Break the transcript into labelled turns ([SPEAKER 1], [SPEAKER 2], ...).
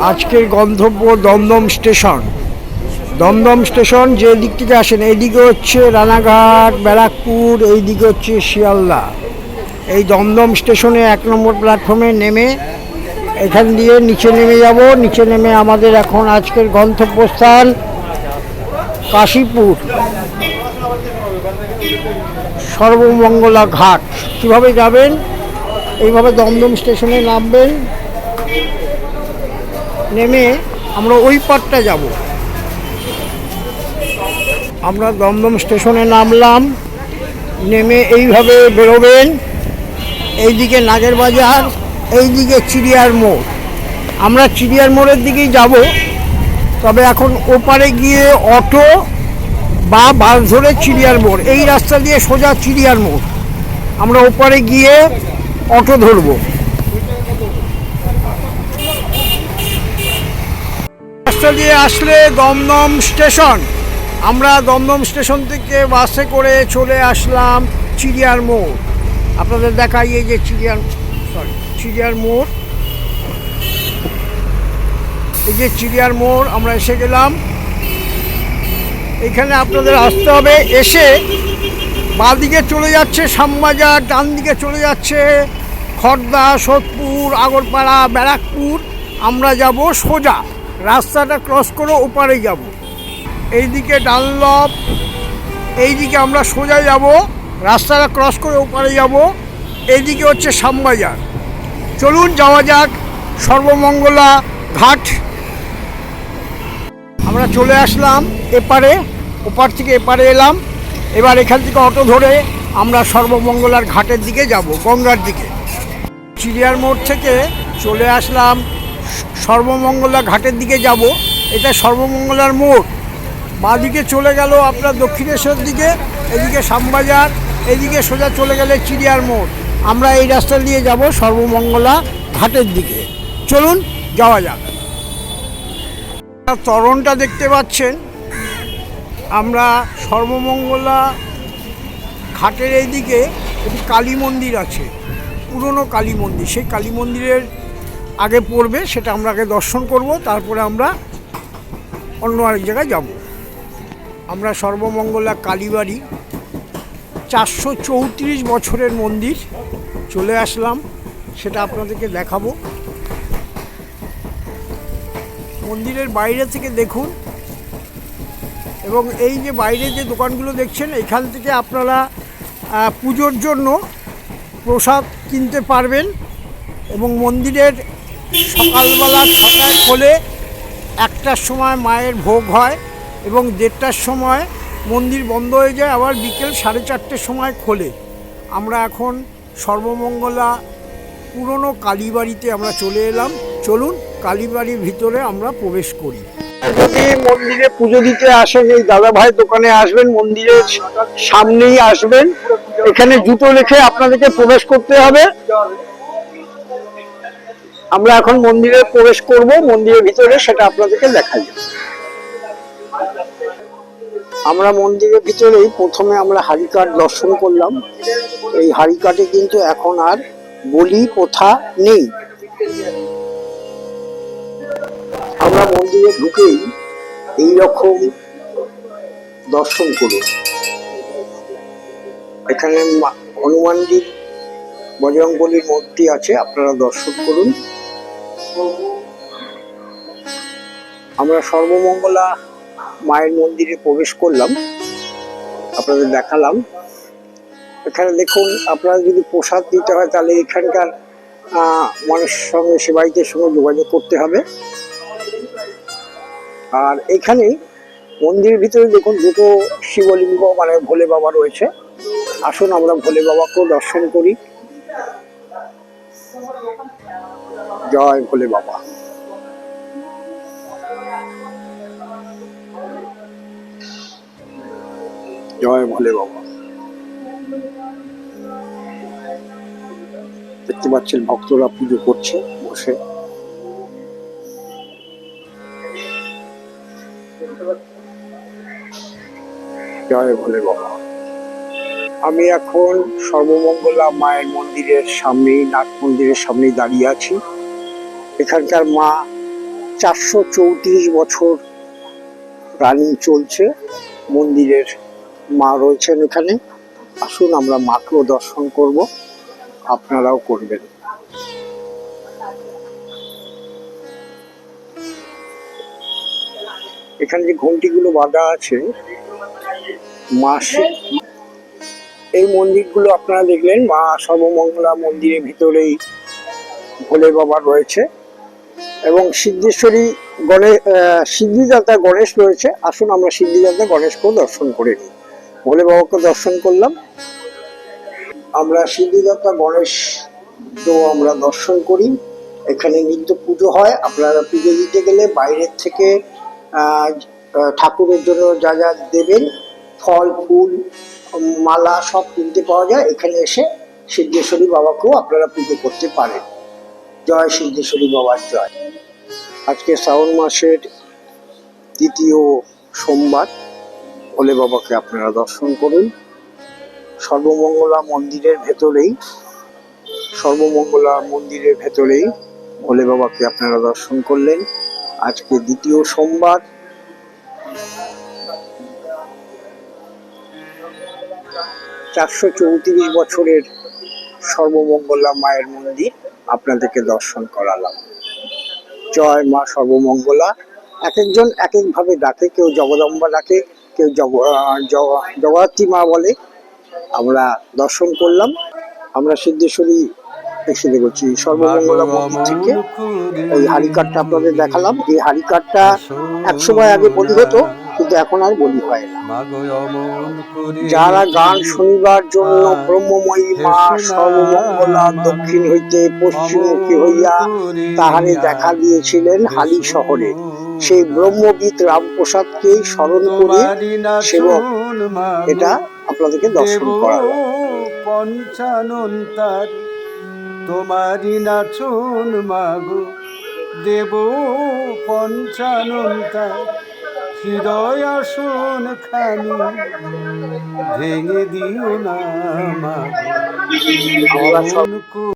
[SPEAKER 1] আজকের গন্তব্য Dumdum station. Dumdum station যে দিক থেকে আসেন, এইদিকে হচ্ছে রানাঘাট, ব্যারাকপুর, এইদিকে হচ্ছে শিয়ালদা। এই দমদম স্টেশনে এক নম্বর প্ল্যাটফর্মে নেমে এখান দিয়ে নিচে নেমে যাব। নিচে নেমে আমাদের এখন আজকের গন্তব্যস্থান কাশীপুর। সর্বমঙ্গলা ঘাট। কীভাবে যাবেন? এইভাবে দমদম স্টেশনে নামবেন। নেমে আমরা ওই পারটা যাব। আমরা দমদম স্টেশনে নামলাম, নেমে এইভাবে বেরোবেন, এইদিকে নাগের বাজার, এইদিকে চিড়িয়ার মোড়। আমরা চিড়িয়ার মোড়ের দিকেই যাব, তবে এখন ওপারে গিয়ে অটো বা বাস ধরে চিড়িয়ার মোড়, এই রাস্তা দিয়ে সোজা চিড়িয়ার মোড়। আমরা ওপারে গিয়ে অটো ধরবো। রাস্তা দিয়ে আসলে দমদম স্টেশন। আমরা দমদম স্টেশন থেকে বাসে করে চলে আসলাম চিড়িয়ার মোড়। আপনাদের দেখাই এই যে চিড়িয়ার সরি চিড়িয়ার মোড়। এই যে চিড়িয়ার মোড়, আমরা এসে গেলাম। এখানে আপনাদের আসতে হবে। এসে বাঁদিকে চলে যাচ্ছে শ্যামবাজার ডান দিকে চলে যাচ্ছে খড়দা সোদপুর, আগরপাড়া, ব্যারাকপুর। আমরা যাব সোজা। রাস্তাটা ক্রস করে ওপারে যাব। এইদিকে ডানলপ, এইদিকে আমরা সোজা যাব, রাস্তাটা ক্রস করে ওপারে যাব, এইদিকে হচ্ছে শ্যামবাজার। চলুন যাওয়া যাক, সর্বমঙ্গলা ঘাট। আমরা চলে আসলাম এপারে, ওপার থেকে এপারে এলাম। এবার এখান থেকে অটো ধরে আমরা সর্বমঙ্গলার ঘাটের দিকে যাব, গঙ্গার দিকে। চিড়িয়ার মোড় থেকে চলে আসলাম সর্বমঙ্গলা ঘাটের দিকে যাব। এটা সর্বমঙ্গলার মোড়। বাঁদিকে চলে গেল আপনার দক্ষিণেশ্বর দিকে, এদিকে শ্যামবাজার, এদিকে সোজা চলে গেলে চিড়িয়ার মোড়। আমরা এই রাস্তা দিয়ে যাব সর্বমঙ্গলা ঘাটের দিকে। চলুন, যাওয়া যাক। তরণটা দেখতে পাচ্ছেন। আমরা সর্বমঙ্গলা ঘাটের এইদিকে একটি কালী মন্দির আছে। পুরনো কালী মন্দির। সেই কালী মন্দিরের আগে পড়বে, সেটা আমরা আগে দর্শন করব, তারপরে আমরা অন্য আরেক জায়গায় যাব। আমরা সর্বমঙ্গলা কালীবাড়ি, চারশো চৌত্রিশ বছরের মন্দির চলে আসলাম, সেটা আপনাদেরকে দেখাবো। মন্দিরের বাইরে থেকে দেখুন, এবং এই যে বাইরে যে দোকানগুলো দেখছেন, এখান থেকে আপনারা পুজোর জন্য প্রসাদ কিনতে পারবেন, এবং মন্দিরের সকালবেলা ছটায় খোলে একটার সময় মায়ের ভোগ হয় এবং দেড়টার সময় মন্দির বন্ধ হয়ে যায়, আবার বিকেল সাড়ে চারটের সময় খোলে। আমরা এখন সর্বমঙ্গলা পুরনো কালীবাড়িতে আমরা চলে এলাম। চলুন কালীবাড়ির ভিতরে আমরা প্রবেশ করি। মন্দিরে পুজো দিতে আসেন, এই দাদা ভাই দোকানে আসবেন, মন্দিরের সামনেই আসবেন। এখানে জুতো রেখে আপনাদেরকে প্রবেশ করতে হবে। আমরা এখন মন্দিরে প্রবেশ করব, মন্দিরের ভিতরে সেটা আপনাদেরকে দেখাই আমরা মন্দিরের ভিতরেই প্রথমে আমরা হারিকাট দর্শন করলাম। এই হারিকাটে কিন্তু এখন আর বলি প্রথা নেই। আমরা মন্দিরে ঢুকেই এই রকম দর্শন করুন এখানে হনুমানজির বজরংবলির মূর্তি আছে, আপনারা দর্শন করুন। আমরা সর্বমঙ্গলা মায়ের মন্দিরে প্রবেশ করলাম। আপনাদের দেখালাম। এখানে দেখুন, আপনারা যদি প্রসাদ দিতে হয়, তাহলে এখানকার মানুষের সঙ্গে সেবাইতের সঙ্গে যোগাযোগ করতে হবে। আর এখানে মন্দিরের ভিতরে দেখুন, দুটো শিবলিঙ্গ মানে ভোলে বাবা রয়েছে। আসুন, আমরা ভোলে বাবাকেও দর্শন করি। জয় ভোলে বাবা। জয় ভোলে বাবা। দেখতে পাচ্ছেন ভক্তরা পুজো করছে, বসে। জয় ভোলে বাবা। আমি এখন সর্বমঙ্গলা মায়ের মন্দিরের সামনেই নাট মন্দিরের সামনেই দাঁড়িয়ে আছি। এখানকার মা চারশো চৌত্রিশ বছর রানিং চলছে। মন্দিরের মা রয়েছেন এখানে। আসুন আমরা মাকেও দর্শন করব। আপনারাও করবেন। এখানে যে ঘন্টিগুলো বাঁধা আছে মাসে এই মন্দিরগুলো আপনারা দেখলেন, মা সর্বমঙ্গলা মন্দিরের ভিতরেই ভোলে বাবা রয়েছে এবং সিদ্ধেশ্বরী গণেশ সিদ্ধিদাতা গণেশ রয়েছে। আসুন আমরা সিদ্ধিদাতা গণেশকেও দর্শন করে নিই। ভোলে বাবাকে দর্শন করলাম। আমরা সিদ্ধিদাতা গণেশ তো আমরা দর্শন করি। এখানে নিত্য পুজো হয়। আপনারা পুজো দিতে গেলে বাইরের থেকে ঠাকুরের জন্য যা যা দেবেন, ফল, ফুল মালা সব কিনতে পাওয়া যায়। এখানে এসে সিদ্ধেশ্বরী বাবাকেও আপনারা পুজো করতে পারেন। জয় সিদ্ধেশ্বরী বাবার জয়। আজকে শ্রাবণ মাসের দ্বিতীয় সোমবার। ভোলে বাবাকে আপনারা দর্শন করুন। সর্বমঙ্গলা মন্দিরের ভেতরেই, সর্বমঙ্গলা মন্দিরের ভেতরেই ভোলে বাবাকে আপনারা দর্শন করলেন। আজকে দ্বিতীয় সোমবার। চারশো চৌত্রিশ বছরের সর্বমঙ্গলা মায়ের মন্দির আপনাদেরকে দর্শন করালাম। জয় মা সর্বমঙ্গলা। এক একজন এক একভাবে ডাকে, কেউ জগদম্বা ডাকে, কেউ জগদ্ধাত্রী মা বলে। আমরা দর্শন করলাম। আমরা সিদ্ধেশ্বরী এসে দেখছি, সর্বমঙ্গলা মন্দির থেকে এই হারিকারটা আপনাদের দেখালাম। এই হারিকারটা এক সময় আগে বলি হতো কিন্তু এখন আর বলি হয় না। যারা গান শুনিবার জন্য ব্রহ্মময়ী মা সর্বমঙ্গলা দক্ষিণ হইতে পশ্চিমমুখী হইয়া তাহারে দেখা দিয়েছিলেন হালি শহরে। সেই ব্রহ্মবিদ রামপ্রসাদকেই স্মরণ করে সেবক এটা আপনাদেরকে দর্শন করালাম
[SPEAKER 2] পঞ্চানন্তার। তোমারি নাচন মাগো দেব পঞ্চানন্তার। হৃদয় আসন খানি ভেঙে দিও না অমন